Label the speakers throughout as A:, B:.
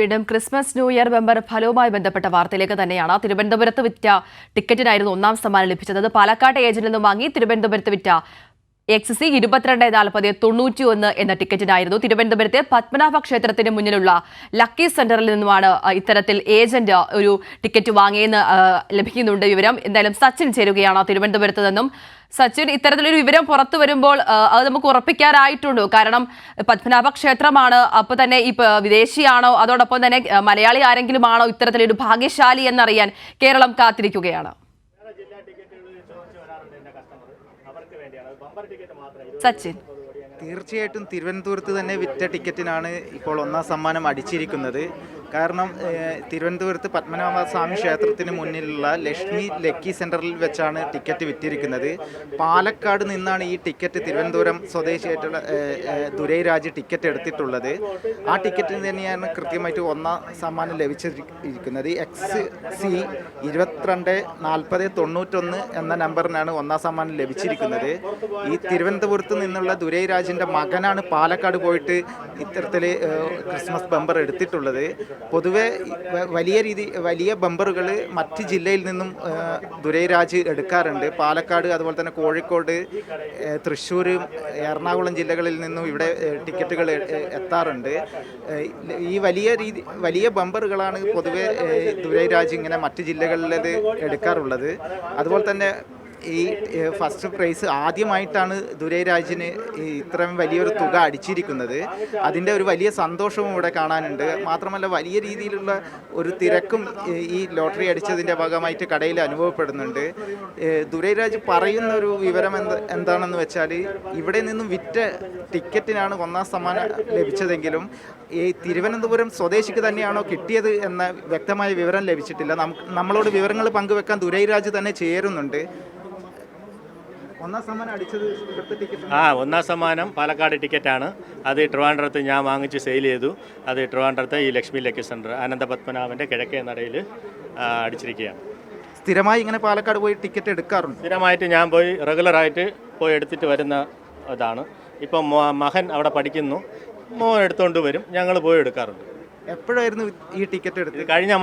A: വീണ്ടും Christmas new year bumper ഫലവുമായി ബന്ധപ്പെട്ട വാർത്തയിലേക്ക് തന്നെയാണ്. തിരുവനന്തപുരത്ത് വിറ്റ ടിക്കറ്റിനായിരുന്നു ഒന്നാം സമ്മാനം ലഭിച്ചത്. പാലക്കാട് ഏജന്റിൽ നിന്നും വാങ്ങി തിരുവനന്തപുരത്ത് വിറ്റ എക്സ് സി ഇരുപത്തിരണ്ട് നാൽപ്പത് തൊണ്ണൂറ്റി ഒന്ന് എന്ന ടിക്കറ്റിനായിരുന്നു. തിരുവനന്തപുരത്തെ പത്മനാഭ ക്ഷേത്രത്തിന് മുന്നിലുള്ള ലക്കി സെന്ററിൽ നിന്നുമാണ് ഇത്തരത്തിൽ ഏജന്റ് ഒരു ടിക്കറ്റ് വാങ്ങിയെന്ന് ലഭിക്കുന്നുണ്ട് വിവരം. എന്തായാലും സച്ചിൻ ചേരുകയാണ് തിരുവനന്തപുരത്ത് നിന്നും. സച്ചിൻ ഇത്തരത്തിലൊരു വിവരം പുറത്തു വരുമ്പോൾ അത് നമുക്ക് ഉറപ്പിക്കാനായിട്ടുണ്ടോ. കാരണം പത്മനാഭ ക്ഷേത്രമാണ് അപ്പൊ തന്നെ ഈ വിദേശിയാണോ അതോടൊപ്പം തന്നെ മലയാളി ആരെങ്കിലും ആണോ ഇത്തരത്തിലൊരു ഭാഗ്യശാലി എന്നറിയാൻ കേരളം കാത്തിരിക്കുകയാണ്. സച്ചിൻ.
B: തീർച്ചയായിട്ടും തിരുവനന്തപുരത്ത് തന്നെ വിറ്റ ടിക്കറ്റിനാണ് ഇപ്പോൾ ഒന്നാം സമ്മാനം അടിച്ചിരിക്കുന്നത്. കാരണം തിരുവനന്തപുരത്ത് പത്മനാഭ സ്വാമി ക്ഷേത്രത്തിന് മുന്നിലുള്ള ലക്ഷ്മി ലക്കി സെന്ററിൽ വെച്ചാണ് ടിക്കറ്റ് വിറ്റിരിക്കുന്നത്. പാലക്കാട് നിന്നാണ് ഈ ടിക്കറ്റ് തിരുവനന്തപുരം സ്വദേശിയായിട്ടുള്ള ദുരൈ രാജ് ടിക്കറ്റ് എടുത്തിട്ടുള്ളത്. ആ ടിക്കറ്റിന് തന്നെയാണ് കൃത്യമായിട്ട് ഒന്നാം സമ്മാനം ലഭിച്ചിരിക്കുന്നത്. എക്സ് സി ഇരുപത്തിരണ്ട് നാൽപ്പത് തൊണ്ണൂറ്റൊന്ന് എന്ന നമ്പറിനാണ് ഒന്നാം സമ്മാനം ലഭിച്ചിരിക്കുന്നത്. ഈ തിരുവനന്തപുരത്ത് നിന്നുള്ള ദുരൈരാജിന്റെ മകനാണ് പാലക്കാട് പോയിട്ട് ഇത്തരത്തിൽ ക്രിസ്മസ് ബമ്പർ എടുത്തിട്ടുള്ളത്. പൊതുവെ വലിയ രീതി വലിയ ബമ്പറുകൾ മറ്റ് ജില്ലയിൽ നിന്നും ദുരൈരാജ് എടുക്കാറുണ്ട്. പാലക്കാട് അതുപോലെ തന്നെ കോഴിക്കോട് തൃശ്ശൂർ എറണാകുളം ജില്ലകളിൽ നിന്നും ഇവിടെ ടിക്കറ്റുകൾ എത്താറുണ്ട്. ഈ വലിയ രീതി വലിയ ബമ്പറുകളാണ് പൊതുവെ ദുരൈരാജ് ഇങ്ങനെ മറ്റ് ജില്ലകളിലത് എടുക്കാറുള്ളത്. അതുപോലെ തന്നെ ഈ ഫസ്റ്റ് പ്രൈസ് ആദ്യമായിട്ടാണ് ദുരൈരാജിന് ഇത്രയും വലിയൊരു തുക അടിച്ചിരിക്കുന്നത്. അതിന്റെ ഒരു വലിയ സന്തോഷവും ഇവിടെ കാണാനുണ്ട്. മാത്രമല്ല വലിയ രീതിയിലുള്ള ഒരു തിരക്കും ഈ ലോട്ടറി അടിച്ചതിന്റെ ഭാഗമായിട്ട് കടയിൽ അനുഭവപ്പെടുന്നുണ്ട്. ദുരൈരാജ് പറയുന്ന ഒരു വിവരം എന്ത് എന്താണെന്ന് വെച്ചാൽ ഇവിടെ നിന്നും വിറ്റ ടിക്കറ്റിനാണ് ഒന്നാം സമ്മാനം ലഭിച്ചതെങ്കിലും ഈ തിരുവനന്തപുരം സ്വദേശിക്ക് തന്നെയാണോ കിട്ടിയത് എന്ന വ്യക്തമായ വിവരം ലഭിച്ചിട്ടില്ല. നമ്മളോട് വിവരങ്ങൾ പങ്കുവെക്കാൻ ദുരൈരാജ് തന്നെ ചേരുന്നുണ്ട് ഒന്നാം സമ്മാനം അടിച്ചത് ഇവിടുത്തെ ടിക്കറ്റ്
C: ആ ഒന്നാം സമ്മാനം പാലക്കാട് ടിക്കറ്റാണ് അത് ട്രിവാൻഡ്രത്ത് ഞാൻ വാങ്ങിച്ച് സെയിൽ ചെയ്തു. അത് ട്രിവാൻഡ്രത്ത് ഈ ലക്ഷ്മി ലക്കി സെന്റർ അനന്തപത്മനാഭന്റെ കിഴക്കേ നടയിൽ അടിച്ചിരിക്കുകയാണ്.
B: സ്ഥിരമായി ഇങ്ങനെ പാലക്കാട് പോയി ടിക്കറ്റ് എടുക്കാറുണ്ട്?
C: സ്ഥിരമായിട്ട് ഞാൻ പോയി റെഗുലറായിട്ട് പോയി എടുത്തിട്ട് വരുന്ന ഇതാണ്. ഇപ്പം മകൻ അവിടെ പഠിക്കുന്നു. മോൻ എടുത്തുകൊണ്ട് വരും. ഞങ്ങൾ പോയി എടുക്കാറുണ്ട്.
B: എപ്പോഴായിരുന്നു ഈ ടിക്കറ്റ് എടുത്തത്?
C: കഴിഞ്ഞ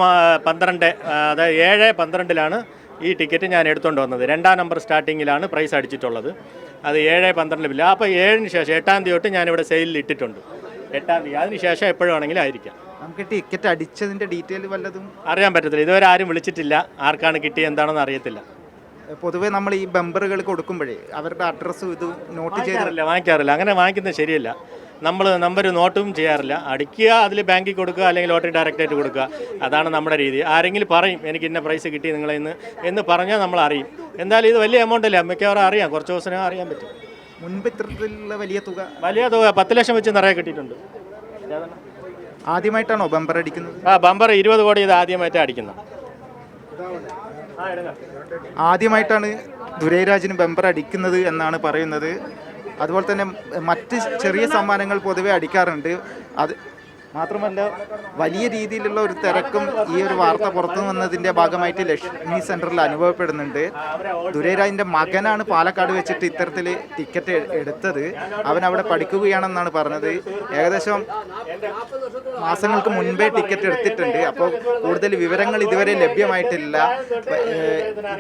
C: പന്ത്രണ്ട് അതായത് ഏഴ് പന്ത്രണ്ടിലാണ് ഈ ടിക്കറ്റ് ഞാൻ എടുത്തുകൊണ്ട് വന്നത്. രണ്ടാം നമ്പർ സ്റ്റാർട്ടിങ്ങിലാണ് പ്രൈസ് അടിച്ചിട്ടുള്ളത്. അത് ഏഴ് പന്ത്രണ്ടിലില്ല അപ്പോൾ ഏഴിന് ശേഷം എട്ടാം തീയതി തൊട്ട് ഞാനിവിടെ സെയിലിൽ ഇട്ടിട്ടുണ്ട്. എട്ടാം തീയതി. അതിന് ശേഷം എപ്പോഴാണെങ്കിലും ആയിരിക്കാം.
B: നമുക്ക് ടിക്കറ്റ് അടിച്ചതിന്റെ ഡീറ്റെയിൽ വല്ലതും?
C: അറിയാൻ പറ്റത്തില്ല. ഇതുവരെ ആരും വിളിച്ചിട്ടില്ല. ആർക്കാണ് കിട്ടിയത് എന്താണെന്ന് അറിയത്തില്ല.
B: പൊതുവേ നമ്മൾ ഈ ബമ്പറുകൾ കൊടുക്കുമ്പോഴേ അവരുടെ അഡ്രസ്സും ഇത് നോട്ട് ചെയ്തിട്ടില്ല
C: വാങ്ങിക്കാറില്ല. അങ്ങനെ വാങ്ങിക്കുന്നത് ശരിയല്ല. നമ്മൾ നമ്പർ നോട്ടും ചെയ്യാറില്ല. അടിക്കുക അതിൽ ബാങ്കിൽ കൊടുക്കുക അല്ലെങ്കിൽ ലോട്ടറി ഡയറക്റ്റായിട്ട് കൊടുക്കുക. അതാണ് നമ്മുടെ രീതി. ആരെങ്കിലും പറയും എനിക്ക് ഇന്ന പ്രൈസ് കിട്ടി നിങ്ങളെ ഇന്ന് എന്ന് പറഞ്ഞാൽ നമ്മൾ അറിയും. എന്തായാലും ഇത് വലിയ എമൗണ്ട് അല്ല? മിക്കവാറും അറിയാം. കുറച്ച് ദിവസം അറിയാൻ പറ്റും.
B: മുൻപ് ഇത്തരത്തിലുള്ള വലിയ തുക
C: വലിയ തുക പത്ത് ലക്ഷം വെച്ച് നിറയെ കിട്ടിയിട്ടുണ്ട്.
B: ആദ്യമായിട്ടാണോ ബമ്പർ അടിക്കുന്നത്?
C: ആ ബമ്പർ ഇരുപത് കോടി ഇത് ആദ്യമായിട്ടാണ് അടിക്കുന്നത്.
B: ആദ്യമായിട്ടാണ് ദുരൈരാജിന് ബമ്പർ അടിക്കുന്നത് എന്നാണ് പറയുന്നത്. അതുപോലെ തന്നെ മറ്റ് ചെറിയ സമ്മാനങ്ങൾ പൊതുവെ അടിക്കാറുണ്ട്. അത് മാത്രമല്ല വലിയ രീതിയിലുള്ള ഒരു തിരക്കും ഈ ഒരു വാർത്ത പുറത്തു വന്നതിന്റെ ഭാഗമായിട്ട് ലക്ഷ്മി സെന്ററിൽ അനുഭവപ്പെടുന്നുണ്ട്. ദുരൈരാജിന്റെ മകനാണ് പാലക്കാട് വെച്ചിട്ട് ഇത്തരത്തിൽ ടിക്കറ്റ് എടുത്തത്. അവൻ അവിടെ പഠിക്കുകയാണെന്നാണ് പറഞ്ഞത്. ഏകദേശം മാസങ്ങൾക്ക് മുൻപേ ടിക്കറ്റ് എടുത്തിട്ടുണ്ട്. അപ്പോൾ കൂടുതൽ വിവരങ്ങൾ ഇതുവരെ ലഭ്യമായിട്ടില്ല.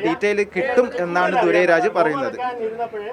B: ഡീറ്റെയിൽ കിട്ടും എന്നാണ് ദുരേരാജ് പറയുന്നത്.